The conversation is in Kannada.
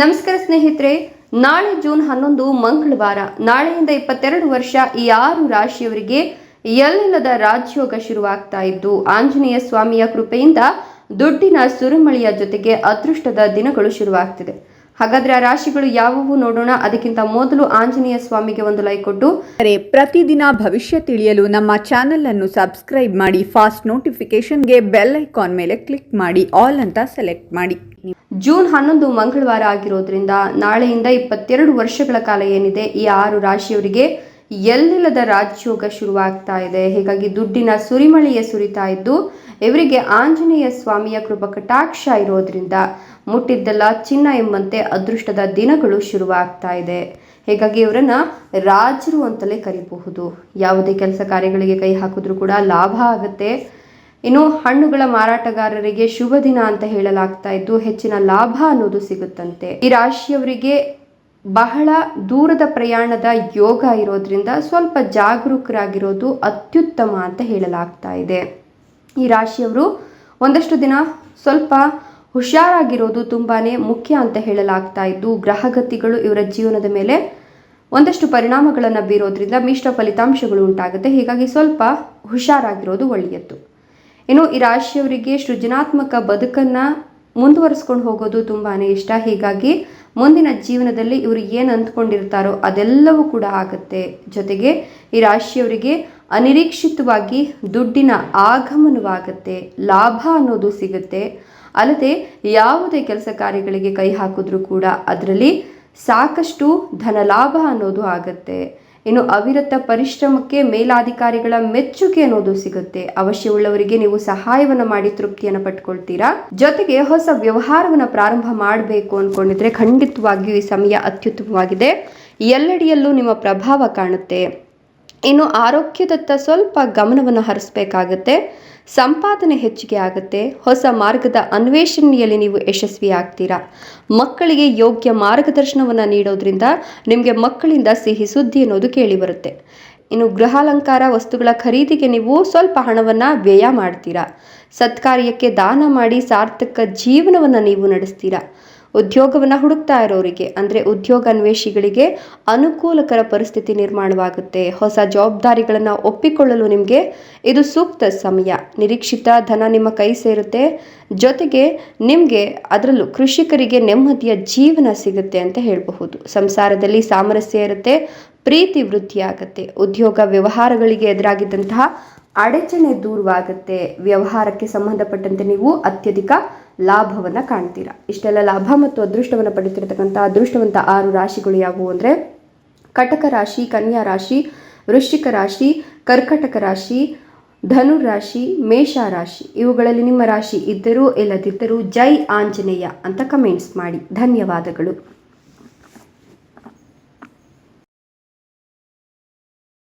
ನಮಸ್ಕಾರ ಸ್ನೇಹಿತರೆ, ನಾಳೆ ಜೂನ್ ಹನ್ನೊಂದು ಮಂಗಳವಾರ, ನಾಳೆಯಿಂದ ಇಪ್ಪತ್ತೆರಡು ವರ್ಷ ಈ ಆರು ರಾಶಿಯವರಿಗೆ ಎಲ್ಲಿಲ್ಲದ ರಾಜಯೋಗ ಶುರುವಾಗ್ತಾ ಇದ್ದು, ಆಂಜನೇಯ ಸ್ವಾಮಿಯ ಕೃಪೆಯಿಂದ ದುಡ್ಡಿನ ಸುರುಮಳಿಯ ಜೊತೆಗೆ ಅದೃಷ್ಟದ ದಿನಗಳು ಶುರುವಾಗ್ತಿದೆ. ಹಾಗಾದ್ರೆ ಆ ರಾಶಿಗಳು ಯಾವುವು ನೋಡೋಣ. ಅದಕ್ಕಿಂತ ಮೊದಲು ಆಂಜನೇಯ ಸ್ವಾಮಿಗೆ ಒಂದು ಲೈಕ್ ಕೊಟ್ಟು. ಪ್ರತಿದಿನ ಭವಿಷ್ಯ ತಿಳಿಯಲು ನಮ್ಮ ಚಾನೆಲ್ ಅನ್ನು ಸಬ್ಸ್ಕ್ರೈಬ್ ಮಾಡಿ, ಫಾಸ್ಟ್ ನೋಟಿಫಿಕೇಶನ್ಗೆ ಬೆಲ್ ಐಕಾನ್ ಮೇಲೆ ಕ್ಲಿಕ್ ಮಾಡಿ, ಆಲ್ ಅಂತ ಸೆಲೆಕ್ಟ್ ಮಾಡಿ. ಜೂನ್ ಹನ್ನೊಂದು ಮಂಗಳವಾರ ಆಗಿರೋದ್ರಿಂದ ನಾಳೆಯಿಂದ ಇಪ್ಪತ್ತೆರಡು ವರ್ಷಗಳ ಕಾಲ ಏನಿದೆ, ಈ ಆರು ರಾಶಿಯವರಿಗೆ ಎಲ್ಲಿಲ್ಲದ ರಾಜಯೋಗ ಶುರುವಾಗ್ತಾ ಇದೆ. ಹೀಗಾಗಿ ದುಡ್ಡಿನ ಸುರಿಮಳೆಯ ಸುರಿತಾ ಇದ್ದು, ಇವರಿಗೆ ಆಂಜನೇಯ ಸ್ವಾಮಿಯ ಕೃಪಾ ಕಟಾಕ್ಷ ಇರೋದ್ರಿಂದ ಮುಟ್ಟಿದ್ದೆಲ್ಲ ಚಿನ್ನ ಎಂಬಂತೆ ಅದೃಷ್ಟದ ದಿನಗಳು ಶುರುವಾಗ್ತಾ ಇದೆ. ಹೀಗಾಗಿ ಇವರನ್ನ ರಾಜರು ಅಂತಲೇ ಕರಿಬಹುದು. ಯಾವುದೇ ಕೆಲಸ ಕಾರ್ಯಗಳಿಗೆ ಕೈ ಹಾಕಿದ್ರೂ ಕೂಡ ಲಾಭ ಆಗುತ್ತೆ. ಇನ್ನು ಹಣ್ಣುಗಳ ಮಾರಾಟಗಾರರಿಗೆ ಶುಭ ದಿನ ಅಂತ ಹೇಳಲಾಗ್ತಾ ಇದ್ದು ಹೆಚ್ಚಿನ ಲಾಭ ಅನ್ನೋದು ಸಿಗುತ್ತಂತೆ. ಈ ರಾಶಿಯವರಿಗೆ ಬಹಳ ದೂರದ ಪ್ರಯಾಣದ ಯೋಗ ಇರೋದ್ರಿಂದ ಸ್ವಲ್ಪ ಜಾಗರೂಕರಾಗಿರೋದು ಅತ್ಯುತ್ತಮ ಅಂತ ಹೇಳಲಾಗ್ತಾ ಇದೆ. ಈ ರಾಶಿಯವರು ಒಂದಷ್ಟು ದಿನ ಸ್ವಲ್ಪ ಹುಷಾರಾಗಿರೋದು ತುಂಬಾ ಮುಖ್ಯ ಅಂತ ಹೇಳಲಾಗ್ತಾ ಇದ್ದು ಗ್ರಹಗತಿಗಳು ಇವರ ಜೀವನದ ಮೇಲೆ ಒಂದಷ್ಟು ಪರಿಣಾಮಗಳನ್ನು ಬೀರೋದ್ರಿಂದ ಮಿಶ್ರ ಫಲಿತಾಂಶಗಳು ಉಂಟಾಗುತ್ತೆ. ಹೀಗಾಗಿ ಸ್ವಲ್ಪ ಹುಷಾರಾಗಿರೋದು ಒಳ್ಳೆಯದ್ದು ಇನ್ನು ಈ ರಾಶಿಯವರಿಗೆ ಸೃಜನಾತ್ಮಕ ಬದುಕನ್ನು ಮುಂದುವರಿಸ್ಕೊಂಡು ಹೋಗೋದು ತುಂಬಾ ಇಷ್ಟ. ಹೀಗಾಗಿ ಮುಂದಿನ ಜೀವನದಲ್ಲಿ ಇವರು ಏನು ಅಂದ್ಕೊಂಡಿರ್ತಾರೋ ಅದೆಲ್ಲವೂ ಕೂಡ ಆಗುತ್ತೆ. ಜೊತೆಗೆ ಈ ರಾಶಿಯವರಿಗೆ ಅನಿರೀಕ್ಷಿತವಾಗಿ ದುಡ್ಡಿನ ಆಗಮನವಾಗುತ್ತೆ. ಲಾಭ ಅನ್ನೋದು ಸಿಗುತ್ತೆ. ಅಲ್ಲದೆ ಯಾವುದೇ ಕೆಲಸ ಕಾರ್ಯಗಳಿಗೆ ಕೈ ಹಾಕಿದ್ರೂ ಕೂಡ ಅದರಲ್ಲಿ ಸಾಕಷ್ಟು ಧನ ಲಾಭ ಅನ್ನೋದು ಆಗುತ್ತೆ. ಇನ್ನು ಅವಿರತ ಪರಿಶ್ರಮಕ್ಕೆ ಮೇಲಾಧಿಕಾರಿಗಳ ಮೆಚ್ಚುಗೆ ಅನ್ನೋದು ಸಿಗುತ್ತೆ. ಅವಶ್ಯವುಳ್ಳವರಿಗೆ ನೀವು ಸಹಾಯವನ್ನು ಮಾಡಿ ತೃಪ್ತಿಯನ್ನು ಪಟ್ಕೊಳ್ತೀರಾ? ಜೊತೆಗೆ ಹೊಸ ವ್ಯವಹಾರವನ್ನು ಪ್ರಾರಂಭ ಮಾಡಬೇಕು ಅಂದ್ಕೊಂಡಿದ್ರೆ ಖಂಡಿತವಾಗಿಯೂ ಈ ಸಮಯ ಅತ್ಯುತ್ತಮವಾಗಿದೆ. ಎಲ್ಲೆಡೆಯಲ್ಲೂ ನಿಮ್ಮ ಪ್ರಭಾವ ಕಾಣುತ್ತೆ. ಇನ್ನು ಆರೋಗ್ಯದತ್ತ ಸ್ವಲ್ಪ ಗಮನವನ್ನು ಹರಿಸಬೇಕಾಗುತ್ತೆ. ಸಂಪಾದನೆ ಹೆಚ್ಚಿಗೆ ಆಗುತ್ತೆ. ಹೊಸ ಮಾರ್ಗದ ಅನ್ವೇಷಣೆಯಲ್ಲಿ ನೀವು ಯಶಸ್ವಿ ಆಗ್ತೀರಾ ಮಕ್ಕಳಿಗೆ ಯೋಗ್ಯ ಮಾರ್ಗದರ್ಶನವನ್ನು ನೀಡೋದ್ರಿಂದ ನಿಮಗೆ ಮಕ್ಕಳಿಂದ ಸಿಹಿ ಸುದ್ದಿ ಅನ್ನೋದು ಕೇಳಿ ಬರುತ್ತೆ. ಇನ್ನು ಗೃಹಾಲಂಕಾರ ವಸ್ತುಗಳ ಖರೀದಿಗೆ ನೀವು ಸ್ವಲ್ಪ ಹಣವನ್ನು ವ್ಯಯ ಮಾಡ್ತೀರಾ. ಸತ್ಕಾರ್ಯಕ್ಕೆ ದಾನ ಮಾಡಿ ಸಾರ್ಥಕ ಜೀವನವನ್ನು ನೀವು ನಡೆಸ್ತೀರಾ. ಉದ್ಯೋಗವನ್ನು ಹುಡುಕ್ತಾ ಇರೋರಿಗೆ, ಅಂದರೆ ಉದ್ಯೋಗ ಅನ್ವೇಷಿಗಳಿಗೆ ಅನುಕೂಲಕರ ಪರಿಸ್ಥಿತಿ ನಿರ್ಮಾಣವಾಗುತ್ತೆ. ಹೊಸ ಜವಾಬ್ದಾರಿಗಳನ್ನು ಒಪ್ಪಿಕೊಳ್ಳಲು ನಿಮಗೆ ಇದು ಸೂಕ್ತ ಸಮಯ. ನಿರೀಕ್ಷಿತ ಧನ ನಿಮ್ಮ ಕೈ ಸೇರುತ್ತೆ. ಜೊತೆಗೆ ನಿಮಗೆ ಅದರಲ್ಲೂ ಕೃಷಿಕರಿಗೆ ನೆಮ್ಮದಿಯ ಜೀವನ ಸಿಗುತ್ತೆ ಅಂತ ಹೇಳಬಹುದು. ಸಂಸಾರದಲ್ಲಿ ಸಾಮರಸ್ಯ ಇರುತ್ತೆ, ಪ್ರೀತಿ ವೃದ್ಧಿಯಾಗುತ್ತೆ. ಉದ್ಯೋಗ ವ್ಯವಹಾರಗಳಿಗೆ ಎದುರಾಗಿದ್ದಂತಹ ಅಡಚಣೆ ದೂರವಾಗುತ್ತೆ, ವ್ಯವಹಾರಕ್ಕೆ ಸಂಬಂಧಪಟ್ಟಂತೆ ನೀವು ಅತ್ಯಧಿಕ ಲಾಭವನ್ನು ಕಾಣ್ತೀರಾ. ಇಷ್ಟೆಲ್ಲ ಲಾಭ ಮತ್ತು ಅದೃಷ್ಟವನ್ನು ಪಡಿತಿರ್ತಕ್ಕಂಥ ಅದೃಷ್ಟವಂತ ಆರು ರಾಶಿಗಳು ಯಾವುವು ಅಂದರೆ, ಕಟಕ ರಾಶಿ, ಕನ್ಯಾ ರಾಶಿ, ವೃಶ್ಚಿಕ ರಾಶಿ, ಕರ್ಕಟಕ ರಾಶಿ, ಧನು ರಾಶಿ, ಮೇಷ ರಾಶಿ. ಇವುಗಳಲ್ಲಿ ನಿಮ್ಮ ರಾಶಿ ಇದ್ದರೂ, ಇಲ್ಲದಿದ್ದರೂ ಜೈ ಆಂಜನೇಯ ಅಂತ ಕಮೆಂಟ್ಸ್ ಮಾಡಿ. ಧನ್ಯವಾದಗಳು.